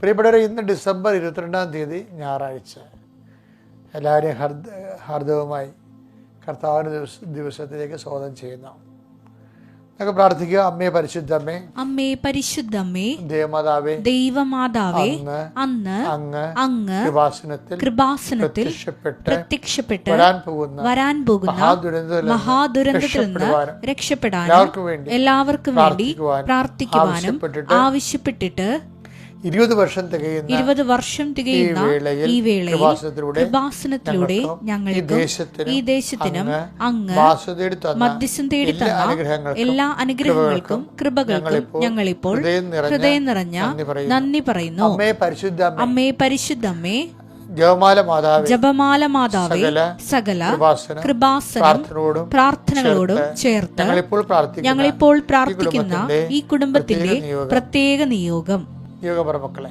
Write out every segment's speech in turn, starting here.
പ്രിയപ്പെട്ടവരെ ഇന്ന് ഡിസംബർ ഇരുപത്തിരണ്ടാം തീയതി ഞായറാഴ്ച. എല്ലാവരെയും ഹർദ ഹാർദവുമായി കർത്താവിന്റെ ദിവസ ദിവസത്തിലേക്ക് സ്വാഗതം ചെയ്യുന്നു. നമുക്ക് പ്രാർത്ഥിക്കുക. അമ്മേ പരിശുദ്ധമ്മേ അമ്മേ പരിശുദ്ധമ്മേ ദേവമാതാവേ ദൈവമാതാവേ അന്ന് അങ്ങ് അങ്ങ് കൃപാസനത്തിൽ കൃപാസനത്തിൽ പ്രത്യക്ഷപ്പെട്ട് വരാൻ പോകുന്ന വരാൻ പോകുന്ന മഹാദുരന്തത്തിൽ നിന്ന് രക്ഷപ്പെടാൻ രക്ഷപ്പെടാനും എല്ലാവർക്കും വേണ്ടി പ്രാർത്ഥിക്കുവാനും ആവശ്യപ്പെട്ടിട്ട് ഇരുപത് വർഷം തികയുന്ന ഇരുപത് വർഷം തികയുന്ന ഈ വേളയിൽ കൃപാസനത്തിലൂടെ ഞങ്ങൾക്കും ദേശത്തിനും ഈ ദേശത്തിനും അങ്ങ് മധ്യസ്ഥം തേടി തന്ന എല്ലാ അനുഗ്രഹങ്ങൾക്കും കൃപകൾക്കും ഞങ്ങളിപ്പോൾ ഹൃദയം നിറഞ്ഞ നന്ദി പറയുന്നു. അമ്മേ പരിശുദ്ധ അമ്മേ, അമ്മേ പരിശുദ്ധമ്മേ ജപമാല മാതാവ് ജപമാല മാതാവ് സകല കൃപാസന പ്രാർത്ഥനകളോടും ചേർത്ത് ഞങ്ങളിപ്പോൾ പ്രാർത്ഥിക്കുന്ന ഈ കുടുംബത്തിന്റെ പ്രത്യേക നിയോഗം. യോഗപറ മക്കളെ.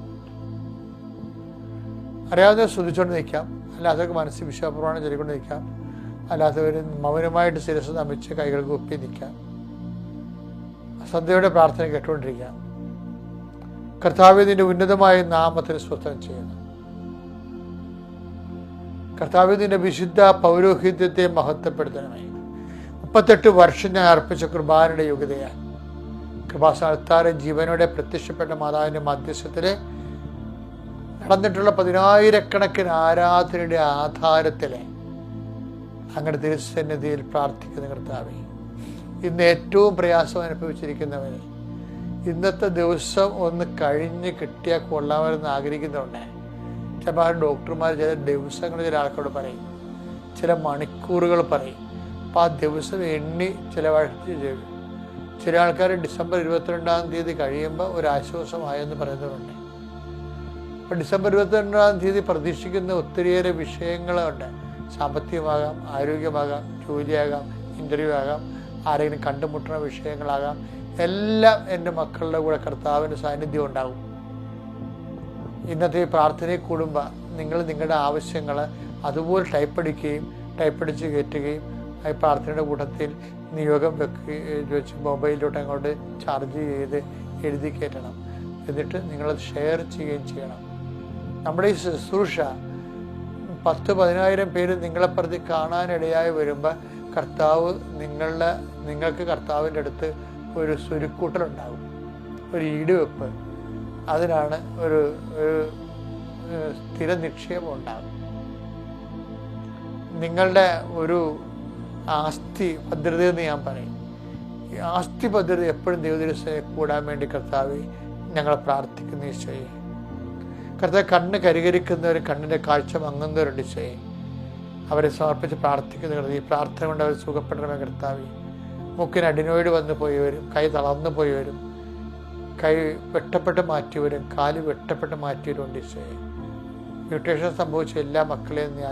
അറിയാവുന്ന ശ്രദ്ധിച്ചുകൊണ്ട് നിൽക്കാം. അല്ലാത്തവർക്ക് മനസ്സിൽ വിശ്വാസപ്രമാണം ചൊല്ലിക്കൊണ്ട് നിൽക്കാം. അല്ലാത്തവർ മൗനമായിട്ട് ശിരസ് നമിച്ച് കൈകൾക്ക് ഒപ്പി നിൽക്കാം. സന്ധ്യയുടെ പ്രാർത്ഥന കേട്ടുകൊണ്ടിരിക്കാം. കർത്താവിന്റെ ഉന്നതമായ നാമത്തിന് സ്വസ്ഥം ചെയ്യുന്നു. കർത്താവിന്റെ വിശുദ്ധ പൗരോഹിത്യത്തെ മഹത്വപ്പെടുത്തണമേ. മുപ്പത്തെട്ട് വർഷം ഞാൻ അർപ്പിച്ച കുർബാനയുടെ യോഗ്യതയാണ് കൃപാസ്ഥാനത്താറ് ജീവനോടെ പ്രത്യക്ഷപ്പെട്ട മാതാവിന്റെ മധ്യസ്ഥത്തിൽ നടന്നിട്ടുള്ള പതിനായിരക്കണക്കിന് ആരാധനയുടെ ആധാരത്തിൽ അങ്ങനെ തിരുസന്നിധിയിൽ പ്രാർത്ഥിക്കുന്ന കർത്താവെ ഇന്ന് ഏറ്റവും പ്രയാസം അനുഭവിച്ചിരിക്കുന്നവന് ഇന്നത്തെ ദിവസം ഒന്ന് കഴിഞ്ഞ് കിട്ടിയാൽ കൊള്ളാമെന്ന് ആഗ്രഹിക്കുന്നുണ്ട് ചിലപ്പോൾ ഡോക്ടർമാർ ചില ദിവസങ്ങൾ ചില ആൾക്കാരോട് പറയും ചില മണിക്കൂറുകൾ പറയും അപ്പം ആ ദിവസം എണ്ണി ചിലവഴിച്ച് ചില ആൾക്കാർ ഡിസംബർ ഇരുപത്തിരണ്ടാം തീയതി കഴിയുമ്പോൾ ഒരു ആശ്വാസമായെന്ന് പറയുന്നവരുണ്ട്. അപ്പോൾ ഡിസംബർ ഇരുപത്തിരണ്ടാം തീയതി പ്രതീക്ഷിക്കുന്ന ഒത്തിരിയേറെ വിഷയങ്ങളുണ്ട്. സാമ്പത്തികമാകാം ആരോഗ്യമാകാം ജോലിയാകാം ഇന്റർവ്യൂ ആകാം ആരെങ്കിലും കണ്ടുമുട്ടുന്ന വിഷയങ്ങളാകാം. എല്ലാം എന്റെ മക്കളുടെ കൂടെ കർത്താവിന്റെ സാന്നിധ്യം ഉണ്ടാകും. ഇന്നത്തെ ഈ പ്രാർത്ഥനയിൽ കൂടുമ്പോൾ നിങ്ങൾ നിങ്ങളുടെ ആവശ്യങ്ങൾ അതുപോലെ ടൈപ്പ് അടിക്കുകയും ടൈപ്പ് അടിച്ച് കയറ്റുകയും ഈ പ്രാർത്ഥനയുടെ കൂട്ടത്തിൽ നിയോഗം വെക്കുകയും വെച്ച് മൊബൈലിലോട്ട് അങ്ങോട്ട് ചാർജ് ചെയ്ത് എഴുതി കയറ്റണം. എന്നിട്ട് നിങ്ങളത് ഷെയർ ചെയ്യുകയും ചെയ്യണം. നമ്മുടെ ഈ ശുശ്രൂഷ പത്ത് പതിനായിരം പേര് നിങ്ങളെ പ്രതി കാണാനിടയായി വരുമ്പോൾ കർത്താവ് നിങ്ങളുടെ നിങ്ങൾക്ക് കർത്താവിന്റെ അടുത്ത് ഒരു സുരുക്കൂട്ടലുണ്ടാകും ഒരു ഈടുവെപ്പ് അതിനാണ് ഒരു ഒരു സ്ഥിര നിക്ഷേപം ഉണ്ടാകും നിങ്ങളുടെ ഒരു ആസ്തി ഭദ്രത എന്ന് ഞാൻ പറയും. ഈ ആസ്തി ഭദ്രത എപ്പോഴും ദൈവദിവസം കൂടാൻ വേണ്ടി കർത്താവ് ഞങ്ങൾ പ്രാർത്ഥിക്കുന്ന ഈശോയെ. കർത്താവ് കണ്ണ് കരികരിക്കുന്നവർ കണ്ണിന്റെ കാഴ്ച മങ്ങുന്നവരുണ്ട് ചെയ്യും അവരെ സമർപ്പിച്ച് പ്രാർത്ഥിക്കുന്ന കർത്താവ് ഈ പ്രാർത്ഥന കൊണ്ട് അവർ സുഖപ്പെടണമേ കർത്താവ്. മുക്കിന് അഡിനോയിഡ് വന്നു പോയവരും കൈ തളർന്നു പോയവരും കൈ വെട്ടപ്പെട്ട് മാറ്റിയവരും കാൽ വെട്ടപ്പെട്ട് മാറ്റിയവരും ഉണ്ട് ചെയ്യും മ്യൂട്ടേഷൻ സംഭവിച്ച എല്ലാ മക്കളെയും നീ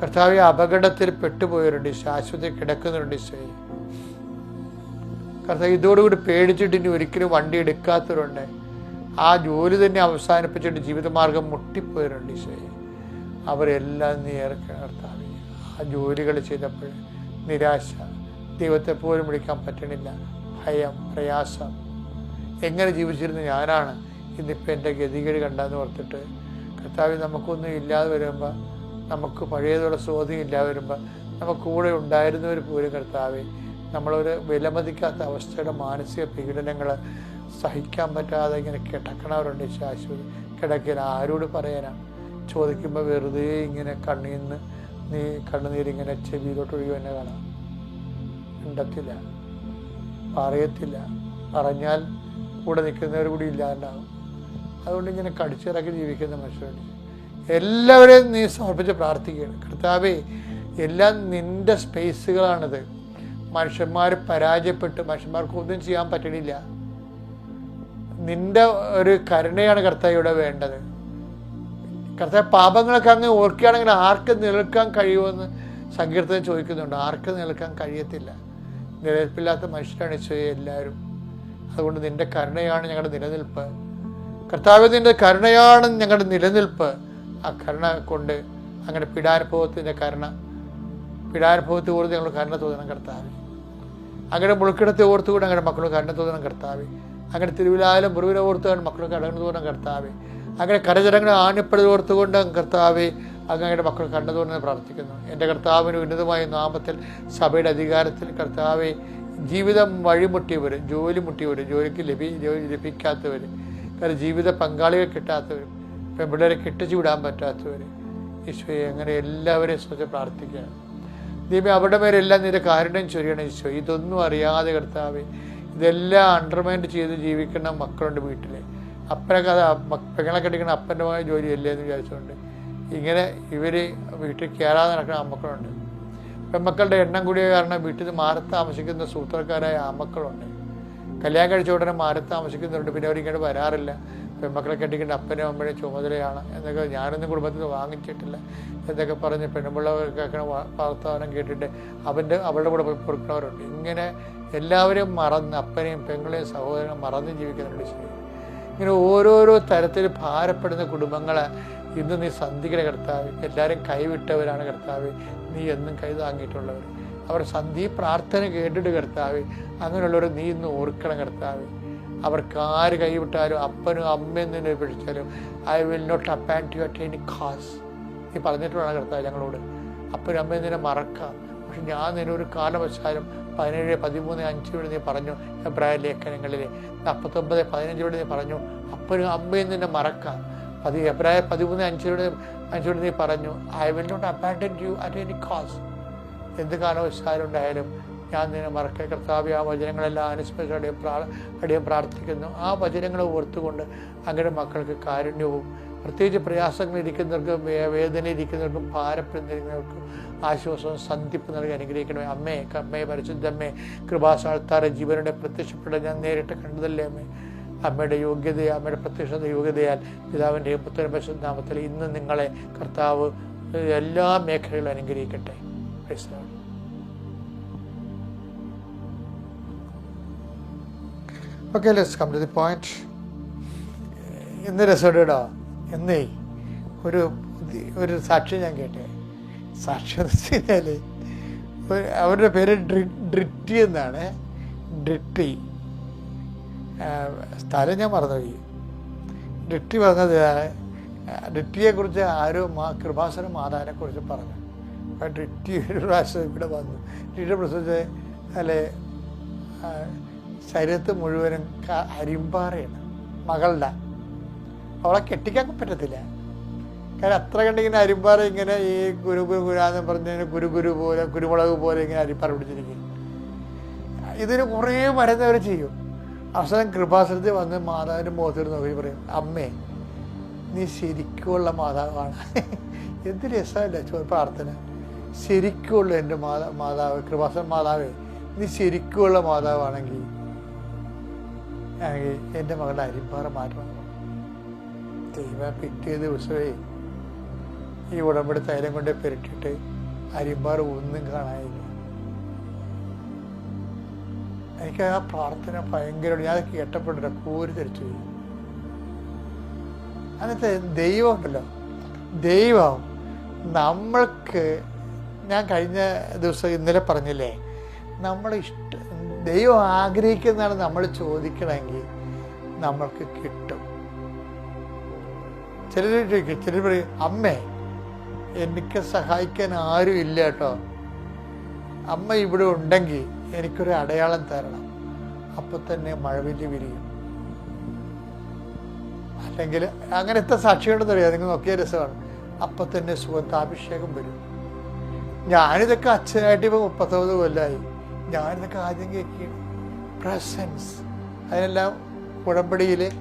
കർത്താവ് അപകടത്തിൽ പെട്ടുപോയവരുണ്ട് ആശുപത്രി കിടക്കുന്നവരുണ്ട് ചെയ്യും കർത്താവ് ഇതോടുകൂടി പേടിച്ചിട്ട് ഇനി ഒരിക്കലും വണ്ടി എടുക്കാത്തവരുണ്ട്. ആ ജോലി തന്നെ അവസാനിപ്പിച്ചിട്ട് ജീവിതമാർഗം മുട്ടിപ്പോയിട്ടുണ്ട് ഈശോയെ. അവരെല്ലാം നീ ഇറക്കണം ആ ജോലികൾ ചെയ്തപ്പോൾ നിരാശ. ദൈവത്തെ പോലും വിളിക്കാൻ പറ്റണില്ല. ഭയം പ്രയാസം. എങ്ങനെ ജീവിച്ചിരുന്ന ഞാനാണ് ഇന്നിപ്പോൾ എന്റെ ഗതികേട് കണ്ടെന്ന് ഓർത്തിട്ട് കർത്താവ് നമുക്കൊന്നും ഇല്ലാതെ വരുമ്പോൾ നമുക്ക് പഴയതുള്ള സ്വാധീനം ഇല്ലാതെ വരുമ്പോൾ നമുക്ക് കൂടെ ഉണ്ടായിരുന്നവർ പോലും കർത്താവെ നമ്മളൊരു വിലമതിക്കാത്ത അവസ്ഥയുടെ മാനസിക പീഡനങ്ങൾ സഹിക്കാൻ പറ്റാതെ ഇങ്ങനെ കിടക്കണവരുണ്ട് ശാശ്വതി കിടക്കില്ല ആരോട് പറയാനാണ് ചോദിക്കുമ്പോൾ വെറുതെ ഇങ്ങനെ കണ്ണീന്ന് നീ കണ്ണുനീരിങ്ങനെ ചെവിയിലോട്ട് ഒഴുകി തന്നെ കാണാം. ഉണ്ടത്തില്ല പറയത്തില്ല. പറഞ്ഞാൽ കൂടെ നിൽക്കുന്നവർ കൂടി ഇല്ലാണ്ടാവും. അതുകൊണ്ട് ഇങ്ങനെ കടിച്ചിറക്കി ജീവിക്കുന്ന മനുഷ്യരുണ്ട്. എല്ലാവരെയും നീ സമർപ്പിച്ച് പ്രാർത്ഥിക്കുകയാണ്. കർത്താവേ എല്ലാം നിന്റെ സ്പേസുകളാണിത് മനുഷ്യന്മാർ പരാജയപ്പെട്ട് മനുഷ്യന്മാർക്ക് ഒന്നും ചെയ്യാൻ പറ്റണില്ല. നിന്റെ ഒരു കരുണയാണ് കർത്താവ് ഇവിടെ വേണ്ടത്. കർത്താവ് പാപങ്ങളൊക്കെ അങ്ങ് ഓർക്കുകയാണെങ്കിൽ ആർക്ക് നിൽക്കാൻ കഴിയുമെന്ന് സങ്കീർത്തനം ചോദിക്കുന്നുണ്ട്. ആർക്ക് നിൽക്കാൻ കഴിയത്തില്ല. നിലനിൽപ്പില്ലാത്ത മനുഷ്യരാണ് ചെയ്യുക എല്ലാവരും. അതുകൊണ്ട് നിന്റെ കരുണയാണ് ഞങ്ങളുടെ നിലനിൽപ്പ്. കർത്താവ് നിന്റെ കരുണയാണ് ഞങ്ങളുടെ നിലനിൽപ്പ്. ആ കരുണ കൊണ്ട് അങ്ങനെ പീഡാനുഭവത്തിന്റെ കരുണ. പീഡാനുഭവത്തെ ഓർത്ത് ഞങ്ങൾ കരുണ തോന്നണം കർത്താവ്. അങ്ങനെ മുൾക്കിടത്തെ ഓർത്തുകൂടെ അങ്ങനെ മക്കൾ കരുണ തോന്നണം കർത്താവ്. അങ്ങനെ തിരുവിലായാലും മുറിവിനെ ഓർത്തുകൊണ്ട് മക്കൾ അടങ്ങുന്നതുകൊണ്ടും കർത്താവ്. അങ്ങനെ കരചടങ്ങളെ ആണിപ്പഴുത് ഓർത്തുകൊണ്ട് കർത്താവെ അങ്ങയുടെ മക്കൾ കണ്ടതുകൊണ്ട് പ്രാർത്ഥിക്കുന്നു. എന്റെ കർത്താവിന് ഉന്നതമായ നാമത്തിൽ സഭയുടെ അധികാരത്തിൽ കർത്താവെ ജീവിതം വഴിമുട്ടിയവർ ജോലി മുട്ടിയവർ ജോലിക്ക് ലഭി ജോലി ലഭിക്കാത്തവർ കാരണം ജീവിത പങ്കാളികൾ കിട്ടാത്തവർ പെൺപിള്ളേരെ കെട്ടിച്ചു വിടാൻ പറ്റാത്തവർ ഈശോയെ അങ്ങനെ എല്ലാവരെയും സ്വച്ഛ പ്രാർത്ഥിക്കുകയാണ്. ദൈവം അവരുടെ മേലെല്ലാം നിന്റെ കാരുണ്യം ചൊരിയണം ഈശോ. ഇതൊന്നും അറിയാതെ കർത്താവെ ഇതെല്ലാം അണ്ടർമൈൻഡ് ചെയ്ത് ജീവിക്കുന്ന മക്കളുണ്ട് വീട്ടിൽ അപ്പനൊക്കെ മ- പെങ്ങളെ കെട്ടിക്കുന്ന അപ്പന്റെ ജോലിയല്ലേ എന്ന് വിചാരിച്ചുകൊണ്ട് ഇങ്ങനെ ഇവർ വീട്ടിൽ കയറാതെ നടക്കുന്ന അമ്മക്കളുണ്ട് പെൺമക്കളുടെ എണ്ണം കൂടിയ കാരണം വീട്ടിൽ മാറി താമസിക്കുന്ന സൂത്രക്കാരായ ആമക്കളുണ്ട് കല്യാണം കഴിച്ച ഉടനെ മാറി താമസിക്കുന്നുണ്ട് പിന്നെ അവരിങ്ങോട്ട് വരാറില്ല. പെൺമക്കളെ കെട്ടിക്കേണ്ട അപ്പനും അമ്മയുടെ ചുമതലയാണ് എന്നൊക്കെ ഞാനൊന്നും കുടുംബത്തിൽ നിന്ന് വാങ്ങിച്ചിട്ടില്ല എന്നൊക്കെ പറഞ്ഞ് പെൺപിള്ളവർക്കൊക്കെ വർത്തമാനം കേട്ടിട്ട് അവന്റെ അവളുടെ കൂടെ പോയി പൊറുക്കണവരുണ്ട് ഇങ്ങനെ എല്ലാവരെയും മറന്ന് അപ്പനെയും പെങ്ങളെയും സഹോദരനും മറന്ന് ജീവിക്കുന്നുണ്ട് ശരി. ഇങ്ങനെ ഓരോരോ തരത്തിൽ ഭാരപ്പെടുന്ന കുടുംബങ്ങളെ ഇന്ന് നീ സന്ധിക്കണ കർത്താവ്. എല്ലാവരും കൈവിട്ടവരാണ് കർത്താവ്. നീ എന്നും കൈ താങ്ങിയിട്ടുള്ളവർ അവർ സന്ധി പ്രാർത്ഥന കേട്ടിട്ട് കർത്താവ്. അങ്ങനെയുള്ളവർ നീ ഇന്ന് ഓർക്കണം കർത്താവ്. അവർക്ക് ആര് കൈവിട്ടാലും അപ്പനും അമ്മയും നിന്നെ പിടിച്ചാലും I will not abandon you at any cost നീ പറഞ്ഞിട്ടുള്ള കർത്താവ് ഞങ്ങളോട്. അപ്പനും അമ്മയും നിന്നെ മറക്കാം. പക്ഷെ ഞാൻ നിന്നെ ഒരു കാലവശാലും പതിനേഴ് പതിമൂന്ന് അഞ്ചിലൂടെ നീ പറഞ്ഞു എബ്രായ ലേഖനങ്ങളിൽ നാൽപ്പത്തൊമ്പത് പതിനഞ്ചിലൂടെ നീ പറഞ്ഞു അപ്പനും അമ്മയും നിന്നെ മറക്കാം. പതി എബ്രായ പതിമൂന്ന് അഞ്ചിലൂടെ അഞ്ചിലൂടെ നീ പറഞ്ഞു I will not abandon you at any cost എന്ത് കാലവശാലും ഉണ്ടായാലും ഞാൻ നിന്നെ മറക്കെ കർത്താവ് ആ വചനങ്ങളെല്ലാം അനുസ്മരിച്ച് അടിയും പ്രാ അടിയും പ്രാർത്ഥിക്കുന്നു. ആ വചനങ്ങളെ ഓർത്തുകൊണ്ട് അങ്ങനെ മക്കൾക്ക് കാരുണ്യവും പ്രത്യേകിച്ച് പ്രയാസങ്ങൾ ഇരിക്കുന്നവർക്കും വേദന ഇരിക്കുന്നവർക്കും ഭാരപ്പെടുന്നവർക്കും ആശ്വാസവും സന്ധിപ്പ് നൽകി അനുഗ്രഹിക്കണമേ. അമ്മേ അമ്മേ പരിശുദ്ധമ്മേ കൃപാസാൽത്താറെ ജീവനുടെ പ്രത്യക്ഷപ്പെട്ട ഞാൻ നേരിട്ട് കണ്ടതല്ലേ അമ്മേ? അമ്മയുടെ യോഗ്യത അമ്മയുടെ പ്രത്യക്ഷത യോഗ്യതയാൽ പിതാവിന്റെയും പുത്രൻ പരിശുദ്ധാമത്തിൽ ഇന്ന് നിങ്ങളെ കർത്താവ് എല്ലാ മേഖലകളും അനുഗ്രഹിക്കട്ടെ. Okay let's come to the point ഇന്ന് രസോടോ എന്നേ ഒരു ഒരു സാക്ഷി ഞാൻ കേട്ടെ. സാക്ഷി എന്ന് വെച്ച് കഴിഞ്ഞാൽ അവരുടെ പേര് ഡ്രി ഡ്രിറ്റി എന്നാണ്. ഡ്രിറ്റി. സ്ഥലം ഞാൻ മറന്നുപോയി. ഡിറ്റി പറഞ്ഞത് ഡിറ്റിയെ കുറിച്ച് ആരോ മാ കൃപാസന മാതാവിനെക്കുറിച്ച് പറഞ്ഞു. അപ്പം ഡിറ്റി ഒരു പ്രാവശ്യം ഇവിടെ വന്നു. ഡിറ്റിയുടെ പ്രസവിച്ച് അല്ലെ ശരീരത്ത് മുഴുവനും അരിമ്പാറയാണ്. മകളുടെ അവളെ കെട്ടിക്കാൻ പറ്റത്തില്ല. കാരണം അത്ര കണ്ടിങ്ങനെ അരിമ്പാറ ഇങ്ങനെ ഈ ഗുരു ഗുരു ഗുരാന്ന് പറഞ്ഞ ഗുരു ഗുരു പോലെ കുരുമുളക് പോലെ ഇങ്ങനെ അരിപ്പാറ പിടിച്ചിരിക്കും. ഇതിന് കുറേ മരുന്നവർ ചെയ്യും. അവസാനം കൃപാസനത്തിൽ വന്ന് മാതാവിന്റെ മുഖത്തിൽ നോക്കി പറയും അമ്മേ നീ ശരിക്കുമുള്ള മാതാവാണ്. എന്ത് രസമല്ല ചോ പ്രാർത്ഥന. ശരിക്കുമുള്ള എന്റെ മാതാ മാതാവ് കൃപാസന മാതാവേ നീ ശരിക്കുമുള്ള മാതാവാണെങ്കിൽ എന്റെ മകളുടെ അരിമ്പാറ മാറ്റണം. ദൈവം പിറ്റേ ദിവസമേ ഈ ഉടമ്പടി തൈലം കൊണ്ട് പെരട്ടിട്ട് അരിമ്പാറ ഒന്നും കാണാനില്ല. എനിക്ക് ആ പ്രാർത്ഥന ഭയങ്കര ഞാൻ കേട്ടപ്പെട്ടില്ല കൂരി തിരിച്ചു അന്നത്തെ ദൈവം ഉണ്ടല്ലോ. ദൈവം നമ്മൾക്ക് ഞാൻ കഴിഞ്ഞ ദിവസം ഇന്നലെ പറഞ്ഞില്ലേ നമ്മൾ ഇഷ്ട ദൈവം ആഗ്രഹിക്കുന്നതാണ് നമ്മൾ ചോദിക്കണമെങ്കിൽ നമ്മൾക്ക് കിട്ടും. ചിലർ ചോദിക്കും ചിലർ പറയും അമ്മേ എനിക്ക് സഹായിക്കാൻ ആരും ഇല്ല കേട്ടോ. അമ്മ ഇവിടെ ഉണ്ടെങ്കിൽ എനിക്കൊരു അടയാളം തരണം. അപ്പൊ തന്നെ മഴവില്ല് വിരിയും. അല്ലെങ്കിൽ അങ്ങനത്തെ സാക്ഷികളുടെ അറിയാം നിങ്ങൾ നോക്കിയ രസമാണ്. അപ്പൊ തന്നെ സുഗന്ധാഭിഷേകം വരും. ഞാനിതൊക്കെ അച്ഛനായിട്ട് ഇപ്പൊ മുപ്പത്തൊമ്പത് കൊല്ലമായി ഞാനിതൊക്കെ ആദ്യം കേൾക്കുകയാണ്. പ്രസൻസ് അതിനെല്ലാം ഉടമ്പടിയിലെ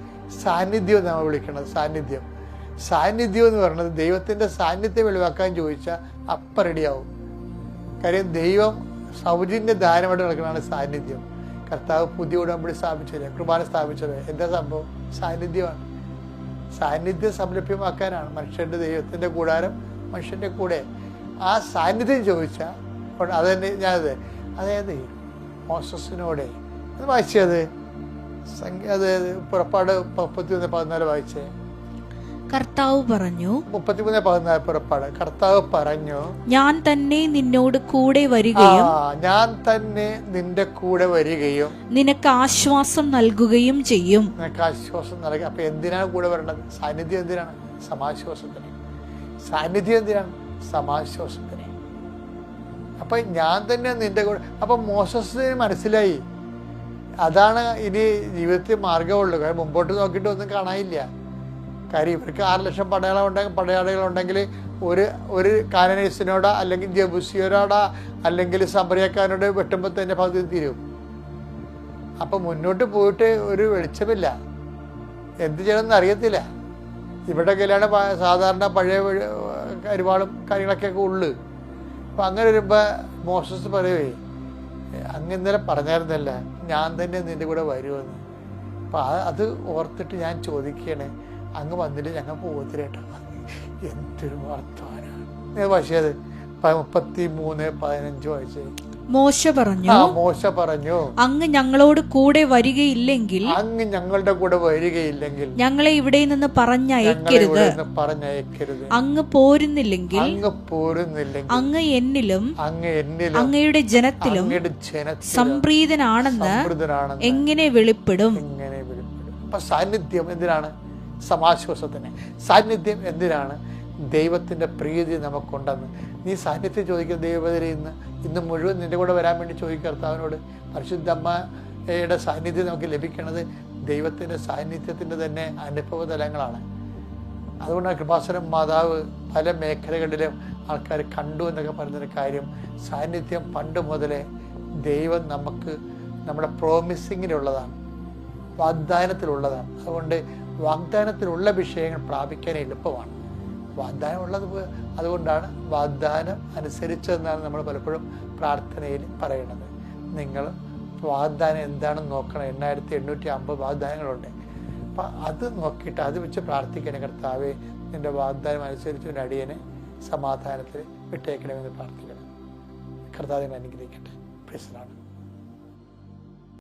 സാന്നിധ്യം നമ്മൾ വിളിക്കുന്നത് സാന്നിധ്യം. സാന്നിധ്യം എന്ന് പറയുന്നത് ദൈവത്തിന്റെ സാന്നിധ്യം വെളിവാക്കാൻ ചോദിച്ചാൽ അപ്പം റെഡിയാവും. കാര്യം ദൈവം സൗജന്യ ദാനമായിട്ട് നടക്കുന്നതാണ് സാന്നിധ്യം. കർത്താവ് പുതിയ ഉടമ്പടി സ്ഥാപിച്ചത് കുർബാന സ്ഥാപിച്ചത് എന്താ സംഭവം? സാന്നിധ്യമാണ്. സാന്നിധ്യം സംരഭ്യമാക്കാനാണ് മനുഷ്യന്റെ ദൈവത്തിന്റെ കൂടാരം മനുഷ്യന്റെ കൂടെ. ആ സാന്നിധ്യം ചോദിച്ചാൽ അത് തന്നെ ഞാനത് അതായത് മോസസിനോടെ അത് വായിച്ചത്? സംഖ്യ അത് പുറപ്പാട് മുപ്പത്തി ഒന്ന് പതിനാല് വായിച്ചേ. കർത്താവ് പറഞ്ഞു മുപ്പത്തിമൂന്ന് പതിനാല് പുറപ്പാട്. കർത്താവ് പറഞ്ഞു ഞാൻ തന്നെ നിന്നോട് കൂടെ വരികയും ഞാൻ തന്നെ നിന്റെ കൂടെ വരികയും നിനക്ക് ആശ്വാസം നൽകുകയും ചെയ്യും. നിനക്ക് ആശ്വാസം നൽകുക. അപ്പൊ എന്തിനാണ് കൂടെ വരേണ്ടത്? സാന്നിധ്യം എന്തിനാണ്? സമാശ്വാസത്തിന്. സാന്നിധ്യം എന്തിനാണ്? സമാശ്വാസത്തിന്. അപ്പൊ ഞാൻ തന്നെ നിന്റെ കൂടെ അപ്പൊ മോസസിന് മനസ്സിലായി. അതാണ് ഇനി ജീവിതത്തിൽ മാർഗമുള്ളൂ കാര്യം മുമ്പോട്ട് നോക്കിയിട്ട് ഒന്നും കാണാനില്ല. കാര്യം. ഇവർക്ക് ആറ് ലക്ഷം പടയാളം ഉണ്ടെങ്കിൽ ഒരു ഒരു കാനനൈസിനോട അല്ലെങ്കിൽ ജബുസിയോരോട അല്ലെങ്കിൽ സബറിയക്കാരനോട് വെട്ടുമ്പോൾ തന്നെ പകുതി തീരും. അപ്പം മുന്നോട്ട് പോയിട്ട് ഒരു വെളിച്ചമില്ല. എന്ത് ചെയ്യണമെന്ന് അറിയത്തില്ല. ഇവിടെ കല്യാണ സാധാരണ പഴയ കരുവാളും കാര്യങ്ങളൊക്കെ ഉള്ളു. അപ്പം അങ്ങനെ വരുമ്പോൾ മോശസ് പറയുവേ അങ്ങ് ഇന്നലെ പറഞ്ഞായിരുന്നല്ല ഞാൻ തന്നെ നിന്റെ കൂടെ വരുമെന്ന്. അപ്പം അത് ഓർത്തിട്ട് ഞാൻ ചോദിക്കുകയാണ് അങ്ങ് വന്നില്ല ഞങ്ങൾ പോകത്തില്ലേട്ടാ എന്തൊരു വർത്തമാനാണ് പക്ഷേ അത് മുപ്പത്തി മൂന്ന് പതിനഞ്ച് വയസ്സ് മോശ പറഞ്ഞു. മോശ പറഞ്ഞു. അങ്ങ് ഞങ്ങളോട് കൂടെ വരികയില്ലെങ്കിൽ അങ്ങ് ഞങ്ങളുടെ കൂടെ വരികയില്ലെങ്കിൽ ഞങ്ങളെ ഇവിടെ നിന്ന് പറഞ്ഞയക്കരുത്. പറഞ്ഞയക്കരുത്. അങ്ങ് പോരുന്നില്ലെങ്കിൽ അങ്ങ് പോരുന്നില്ലെങ്കിൽ അങ്ങ് എന്നിലും അങ്ങ് എന്നിലും അങ്ങയുടെ ജനത്തിലും സംപ്രീതനാണെന്ന് എങ്ങനെ വെളിപ്പെടും? എങ്ങനെ വെളിപ്പെടും? അപ്പൊ സാന്നിധ്യം എന്തിനാണ്? സമാശ്വാസത്തിന്. സാന്നിധ്യം എന്തിനാണ്? ദൈവത്തിന്റെ പ്രീതി നമുക്കുണ്ടെന്ന്. നീ സാന്നിധ്യം ചോദിക്കുന്ന ദൈവത്തിലെ ഇന്ന് ഇന്ന് മുഴുവൻ നിന്റെ കൂടെ വരാൻ വേണ്ടി ചോദിക്കുക കർത്താവിനോട്. പരിശുദ്ധമ്മയുടെ സാന്നിധ്യം നമുക്ക് ലഭിക്കുന്നത് ദൈവത്തിന്റെ സാന്നിധ്യത്തിന്റെ തന്നെ അനുഭവ തലങ്ങളാണ് അതുകൊണ്ടാണ് കൃപാസനം മാതാവ് പല മേഖലകളിലും ആൾക്കാർ കണ്ടു എന്നൊക്കെ പറയുന്നൊരു കാര്യം. സാന്നിധ്യം പണ്ട് മുതലേ ദൈവം നമുക്ക് നമ്മുടെ പ്രോമിസിങ്ങിനുള്ളതാണ് വാഗ്ദാനത്തിലുള്ളതാണ്. അതുകൊണ്ട് വാഗ്ദാനത്തിലുള്ള വിഷയങ്ങൾ പ്രാപിക്കാൻ എളുപ്പമാണ്. വാഗ്ദാനം ഉള്ളത് അതുകൊണ്ടാണ് വാഗ്ദാനം അനുസരിച്ചതെന്നാണ് നമ്മൾ പലപ്പോഴും പ്രാർത്ഥനയിൽ പറയുന്നത് നിങ്ങൾ വാഗ്ദാനം എന്താണെന്ന് നോക്കണം. എണ്ണായിരത്തി എണ്ണൂറ്റി അമ്പത് വാഗ്ദാനങ്ങളുണ്ട്. അപ്പം അത് നോക്കിയിട്ട് അത് വെച്ച് പ്രാർത്ഥിക്കണേ കർത്താവെ നിന്റെ വാഗ്ദാനം അനുസരിച്ച് ഒരു അടിയനെ സമാധാനത്തിൽ വിട്ടേക്കണമെന്ന് പ്രാർത്ഥിക്കണം. കർത്താവിനെ അനുഗ്രഹിക്കട്ടെ. പ്രശ്നമാണ്